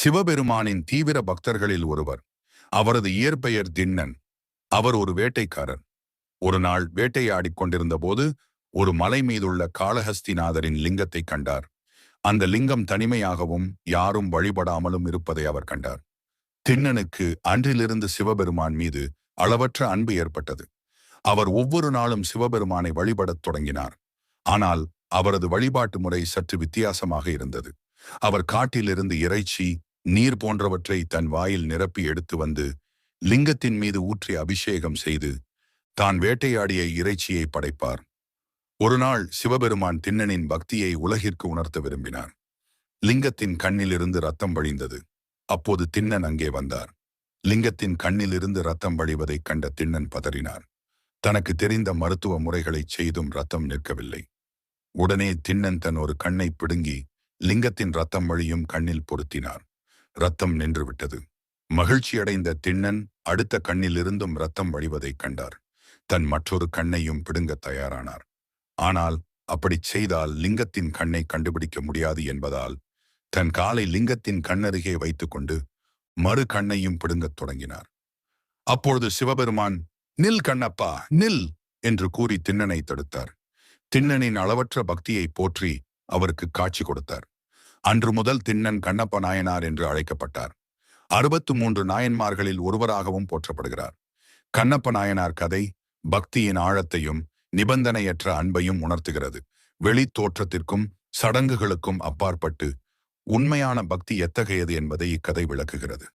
சிவபெருமானின் தீவிர பக்தர்களில் ஒருவர். அவரது இயற்பெயர் திண்ணன். அவர் ஒரு வேட்டைக்காரர். ஒரு நாள் வேட்டையாடிக் கொண்டிருந்த போது ஒரு மலை மீதுள்ள காளஹஸ்திநாதரின் லிங்கத்தை கண்டார். அந்த லிங்கம் தனிமையாகவும் யாரும் வழிபடாமலும் இருப்பதை அவர் கண்டார். திண்ணனுக்கு அன்றிலிருந்து சிவபெருமான் மீது அளவற்ற அன்பு ஏற்பட்டது. அவர் ஒவ்வொரு நாளும் சிவபெருமானை வழிபடத் தொடங்கினார். ஆனால் அவரது வழிபாட்டு முறை சற்று வித்தியாசமாக இருந்தது. அவர் காட்டிலிருந்து இறைச்சி நீர் போன்றவற்றை தன் வாயில் நிரப்பி எடுத்து வந்து லிங்கத்தின் மீது ஊற்றி அபிஷேகம் செய்து தான் வேட்டையாடிய இறைச்சியை படைப்பார். ஒருநாள் சிவபெருமான் திண்ணனின் பக்தியை உலகிற்கு உணர்த்த விரும்பினார். லிங்கத்தின் கண்ணிலிருந்து ரத்தம் வழிந்தது. அப்போது திண்ணன் அங்கே வந்தார். லிங்கத்தின் கண்ணிலிருந்து ரத்தம் வழிவதைக் கண்ட திண்ணன் பதறினார். தனக்கு தெரிந்த மருத்துவ முறைகளைச் செய்தும் ரத்தம் நிற்கவில்லை. உடனே திண்ணன் தன் ஒரு கண்ணை பிடுங்கி லிங்கத்தின் ரத்தம் வழியும் கண்ணில் பொருத்தினார் ரத்தம் நின்றுவிட்டது. மகிழ்ச்சியடைந்த திண்ணன் அடுத்த கண்ணிலிருந்தும் ரத்தம் வழிவதைக் கண்டார். தன் மற்றொரு கண்ணையும் பிடுங்கத் தயாரானார். ஆனால் அப்படிச் செய்தால் லிங்கத்தின் கண்ணை கண்டுபிடிக்க முடியாது என்பதால் தன் காலை லிங்கத்தின் கண்ணருகே வைத்துக்கொண்டு மறு கண்ணையும் பிடுங்கத் தொடங்கினார். அப்பொழுது சிவபெருமான் நில் கண்ணப்பா நில்! என்று கூறி திண்ணனை தடுத்தார். திண்ணனின் அளவற்ற பக்தியை போற்றி அவருக்கு காட்சி கொடுத்தார். அன்று முதல் திண்ணன் கண்ணப்ப நாயனார் என்று அழைக்கப்பட்டார். அறுபத்து மூன்று நாயன்மார்களில் ஒருவராகவும் போற்றப்படுகிறார். கண்ணப்ப நாயனார் கதை பக்தியின் ஆழத்தையும் நிபந்தனையற்ற அன்பையும் உணர்த்துகிறது. வெளி தோற்றத்திற்கும் சடங்குகளுக்கும் அப்பாற்பட்டு உண்மையான பக்தி எத்தகையது என்பதை இக்கதை விளக்குகிறது.